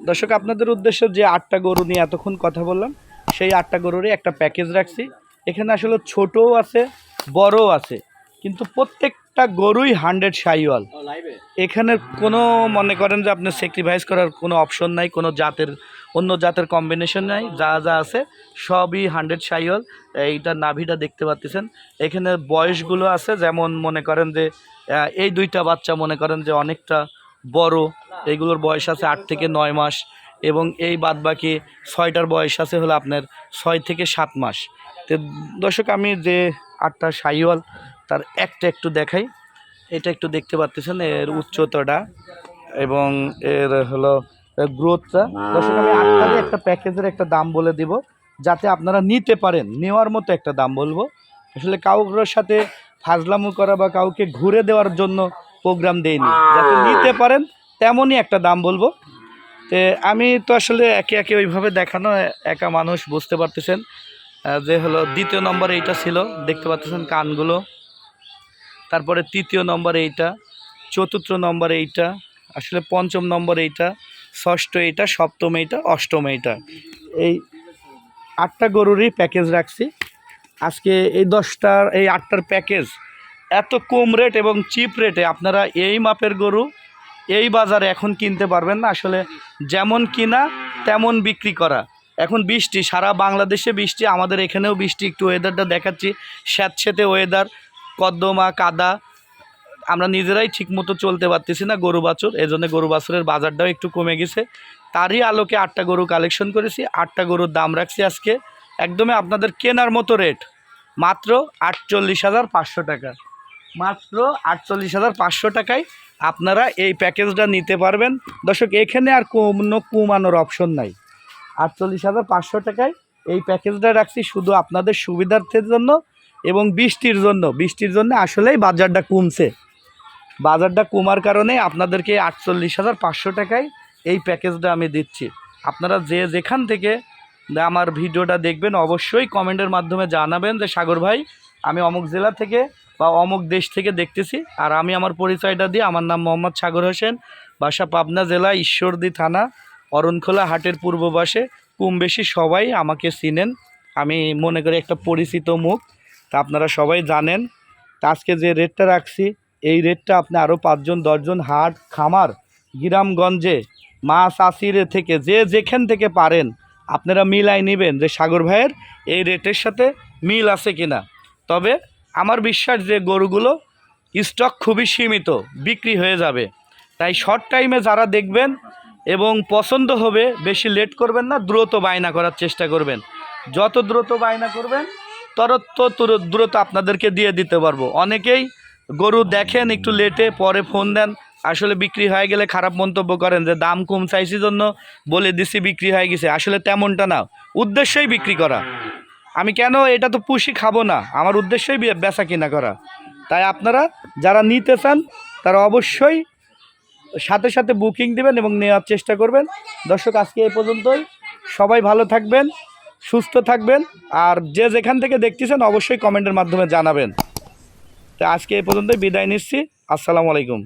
দর্শক আপনাদের উদ্দেশ্যে যে আটটা গরু নিয়ে এতক্ষণ কথা বললাম সেই আটটা গরুরই একটা প্যাকেজ রাখছি। এখানে আসলে ছোটও আছে বড়ও আছে কিন্তু প্রত্যেকটা গরুই হান্ড্রেড সাইওয়াল। এখানে কোনো মনে করেন যে আপনি স্যাক্রিফাইস করার কোনো অপশন নাই কোনো জাতের অন্য জাতের কম্বিনেশন নাই যা যা আছে সবই হান্ড্রেড সাইওয়াল। এইটা নাভিটা দেখতে পাচ্ছেন। এখানে বয়সগুলো আছে যেমন মনে করেন যে এই দুইটা বাচ্চা মনে করেন যে অনেকটা বড়। এইগুলোর বয়স আছে আট থেকে নয় মাস এবং এই বাদবাকি ছয়টার বয়স আছে হলো আপনার ছয় থেকে সাত মাস। তো দর্শক, আমি যে আটটা সাইওয়াল, তার একটা একটু দেখাই। এটা একটু দেখতে পাচ্ছেন এর উচ্চতাটা এবং এর হলো গ্রোথটা। দর্শক, আমি আটটারে একটা প্যাকেজের একটা দাম বলে দিব, যাতে আপনারা নিতে পারেন। নেওয়ার মতো একটা দাম বলব। আসলে কাউর সাথে ফাজলামো করা বা কাউকে ঘুরে দেওয়ার জন্য প্রোগ্রাম দেইনি। যাতে নিতে পারেন তেমনই একটা দাম বলব। তে আমি তো আসলে একে একে ওইভাবে দেখানো একা মানুষ, বুঝতে পারতেছেন। যে হলো দ্বিতীয় নম্বর এইটা ছিল, দেখতে পাচ্ছেন কানগুলো। তারপরে তৃতীয় নম্বর এইটা, চতুর্থ নম্বর এইটা, আসলে পঞ্চম নম্বর এইটা, ষষ্ঠ এইটা, সপ্তম এইটা, অষ্টম এইটা। এই আটটা গরুরই প্যাকেজ রাখছি। আজকে এই দশটার, এই আটটার প্যাকেজ এত কম রেট এবং চিপ রেটে আপনারা এই মাপের গরু এই বাজারে এখন কিনতে পারবেন না। আসলে যেমন কিনা তেমন বিক্রি করা। এখন বৃষ্টি, সারা বাংলাদেশে বৃষ্টি, আমাদের এখানেও বৃষ্টি, একটু ওয়েদারটা দেখাচ্ছি। স্যাঁতস্যাঁতে ওয়েদার কদ্দমা, কাদা, আমরা নিজেরাই ঠিকমতো চলতে পারতেছি না গরু বাছুর এই জন্য গরু বাছুরের বাজারটাও একটু কমে গেছে। তারই আলোকে আটটা গরু কালেকশন করেছি, আটটা গরুর দাম রাখছি আজকে। একদমই আপনাদের কেনার মতো রেট মাত্র আটচল্লিশ হাজার পাঁচশো টাকা। মাত্র আটচল্লিশ হাজার পাঁচশো টাকায় আপনারা এই প্যাকেজটা নিতে পারবেন। দর্শক, এখানে আর কোনো কমানোর অপশন নাই। আটচল্লিশ হাজার পাঁচশো টাকায় এই প্যাকেজটা রাখছি শুধু আপনাদের সুবিধার্থের জন্য এবং বৃষ্টির জন্য। বৃষ্টির জন্য আসলেই বাজারটা কমছে। বাজারটা কমার কারণে আপনাদেরকে আটচল্লিশ হাজার পাঁচশো টাকায় এই প্যাকেজটা আমি দিচ্ছি। আপনারা যে যেখান থেকে আমার ভিডিওটা দেখবেন, অবশ্যই কমেন্টের মাধ্যমে জানাবেন যে, সাগর ভাই, আমি অমুক জেলা থেকে বা অমুক দেশ থেকে দেখতেছি। আর আমি আমার পরিচয়টা দিয়ে আমার নাম মোহাম্মদ সাগর হোসেন, বাসা পাবনা জেলা, ঈশ্বরদী থানা, অরণখোলা হাটের পূর্ব পাশে। কম বেশি সবাই আমাকে চিনেন। আমি মনে করি একটা পরিচিত মুখ, তা আপনারা সবাই জানেন। তা আজকে যে রেটটা রাখছি, এই রেটটা আপনি আরও পাঁচজন, দশজন হাট, খামার, গ্রামগঞ্জে, মাছ আসিরে থেকে যে যেখান থেকে পারেন, আপনারা মিলাই নেবেন যে সাগর ভাইয়ের এই রেটের সাথে মিল আছে কিনা। তবে আমার বিশ্বাস যে গরুগুলো স্টক খুবই সীমিত, বিক্রি হয়ে যাবে। তাই শর্ট টাইমে যারা দেখবেন এবং পছন্দ হবে, বেশি লেট করবেন না, দ্রুত বায়না করার চেষ্টা করবেন। যত দ্রুত বায়না করবেন তত তুর- দ্রুত আপনাদেরকে দিয়ে দিতে পারব। অনেকেই গরু দেখেন, একটু লেটে পরে ফোন দেন, আসলে বিক্রি হয়ে গেলে খারাপ মন্তব্য করেন যে দাম কম চাইছি জন্য বলে দিছি, বিক্রি হয়ে গেছে। আসলে তেমনটা না, উদ্দেশ্যই বিক্রি করা। আমি কেন এটা তো পুষি খাব না? আমার উদ্দেশ্যই বেচা কিনা করা। তাই আপনারা যারা নিতে চান, তারা অবশ্যই সাথে সাথে বুকিং দিবেন এবং নেওয়ার চেষ্টা করবেন। দর্শক, আজকে এই পর্যন্তই। সবাই ভালো থাকবেন, সুস্থ থাকবেন, আর যে যেখান থেকে দেখতেছেন, অবশ্যই কমেন্টের মাধ্যমে জানাবেন। তো আজকে এই পর্যন্তই বিদায় নিচ্ছি। আসসালামু আলাইকুম।